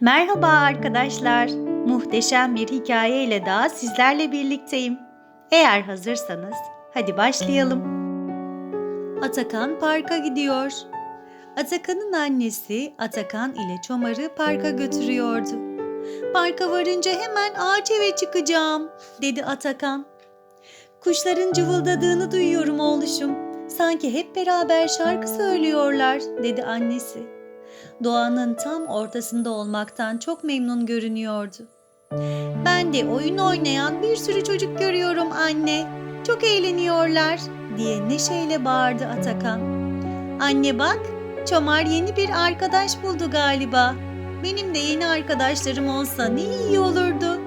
Merhaba arkadaşlar. Muhteşem bir hikaye ile daha sizlerle birlikteyim. Eğer hazırsanız hadi başlayalım. Atakan parka gidiyor. Atakan'ın annesi Atakan ile Çomar'ı parka götürüyordu. Parka varınca hemen ağaç eve çıkacağım dedi Atakan. Kuşların cıvıldadığını duyuyorum oğluşum. Sanki hep beraber şarkı söylüyorlar dedi annesi. Doğanın tam ortasında olmaktan çok memnun görünüyordu. Ben de oyun oynayan bir sürü çocuk görüyorum anne. Çok eğleniyorlar diye neşeyle bağırdı Atakan. Anne bak, Çomar yeni bir arkadaş buldu galiba. Benim de yeni arkadaşlarım olsa ne iyi olurdu.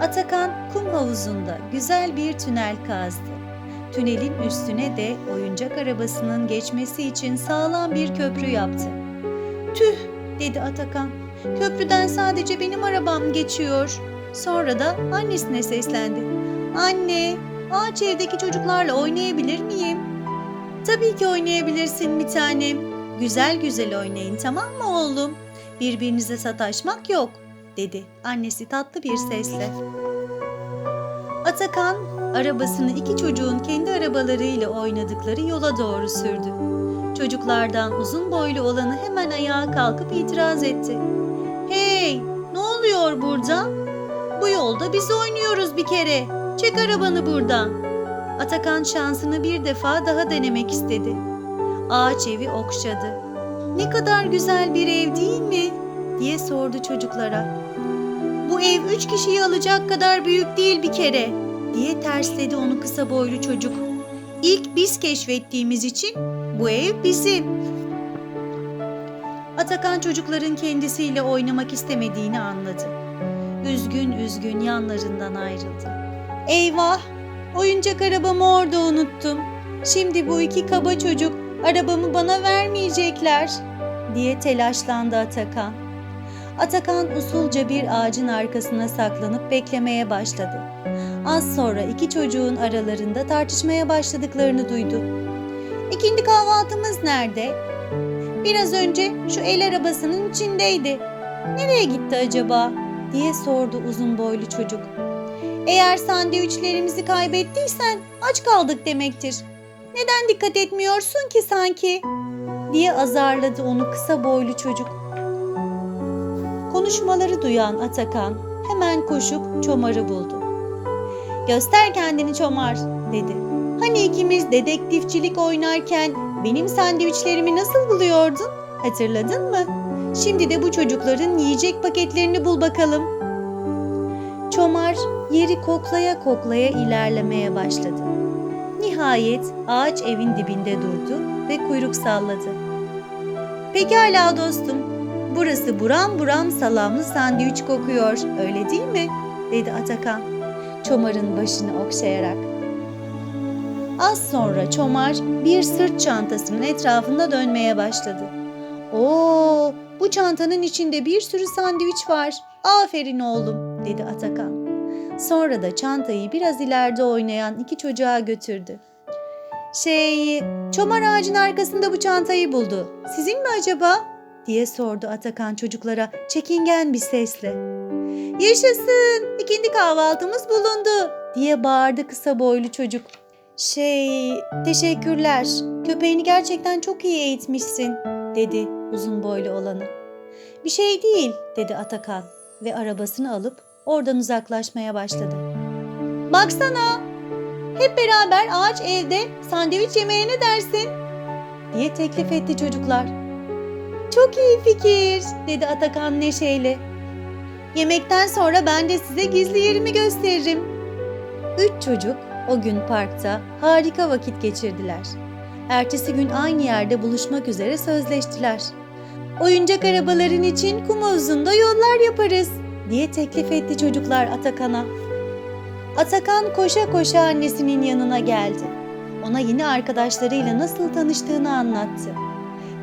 Atakan kum havuzunda güzel bir tünel kazdı. Tünelin üstüne de oyuncak arabasının geçmesi için sağlam bir köprü yaptı. Tüh dedi Atakan. Köprüden sadece benim arabam geçiyor. Sonra da annesine seslendi. Anne, ağaç evdeki çocuklarla oynayabilir miyim? Tabii ki oynayabilirsin bir tanem. Güzel güzel oynayın tamam mı oğlum? Birbirinize sataşmak yok dedi annesi tatlı bir sesle. Atakan arabasını iki çocuğun kendi arabalarıyla oynadıkları yola doğru sürdü. Çocuklardan uzun boylu olanı hemen ayağa kalkıp itiraz etti. Hey, ne oluyor burada? Bu yolda biz oynuyoruz bir kere. Çek arabanı buradan. Atakan şansını bir defa daha denemek istedi. Ağaç evi okşadı. Ne kadar güzel bir ev değil mi? diye sordu çocuklara. Bu ev üç kişiyi alacak kadar büyük değil bir kere diye tersledi onu kısa boylu çocuk. İlk biz keşfettiğimiz için bu ev bizim. Atakan çocukların kendisiyle oynamak istemediğini anladı. Üzgün üzgün yanlarından ayrıldı. Eyvah! Oyuncak arabamı orada unuttum. Şimdi bu iki kaba çocuk arabamı bana vermeyecekler diye telaşlandı Atakan. Atakan usulca bir ağacın arkasına saklanıp beklemeye başladı. Az sonra iki çocuğun aralarında tartışmaya başladıklarını duydu. İkindi kahvaltımız nerede? Biraz önce şu el arabasının içindeydi. Nereye gitti acaba? diye sordu uzun boylu çocuk. Eğer sandviçlerimizi kaybettiysen aç kaldık demektir. Neden dikkat etmiyorsun ki sanki? diye azarladı onu kısa boylu çocuk. Konuşmaları duyan Atakan hemen koşup Çomar'ı buldu. Göster kendini Çomar dedi. Hani ikimiz dedektifçilik oynarken benim sandviçlerimi nasıl buluyordun? Hatırladın mı? Şimdi de bu çocukların yiyecek paketlerini bul bakalım. Çomar yeri koklaya koklaya ilerlemeye başladı. Nihayet ağaç evin dibinde durdu ve kuyruk salladı. Pekala dostum, burası buram buram salamlı sandviç kokuyor, öyle değil mi? dedi Atakan, Çomar'ın başını okşayarak. Az sonra Çomar bir sırt çantasının etrafında dönmeye başladı. Oo, bu çantanın içinde bir sürü sandviç var. Aferin oğlum, dedi Atakan. Sonra da çantayı biraz ileride oynayan iki çocuğa götürdü. Şey, çomar ağacın arkasında bu çantayı buldu. Sizin mi acaba? diye sordu Atakan çocuklara çekingen bir sesle. Yaşasın, ikindi kahvaltımız bulundu diye bağırdı kısa boylu çocuk. Şey, teşekkürler. Köpeğini gerçekten çok iyi eğitmişsin, dedi uzun boylu olanı. Bir şey değil, dedi Atakan ve arabasını alıp oradan uzaklaşmaya başladı. Baksana, hep beraber ağaç evde sandviç yemeye ne dersin? diye teklif etti çocuklar. Çok iyi fikir, dedi Atakan neşeyle. Yemekten sonra ben de size gizli yerimi gösteririm. Üç çocuk o gün parkta harika vakit geçirdiler. Ertesi gün aynı yerde buluşmak üzere sözleştiler. Oyuncak arabaların için kum havuzunda yollar yaparız diye teklif etti çocuklar Atakan'a. Atakan koşa koşa annesinin yanına geldi. Ona yeni arkadaşlarıyla nasıl tanıştığını anlattı.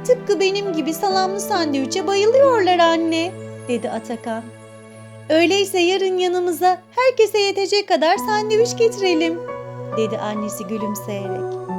Tıpkı benim gibi salamlı sandviçe bayılıyorlar anne, dedi Atakan. Öyleyse yarın yanımıza herkese yetecek kadar sandviç getirelim, dedi annesi gülümseyerek.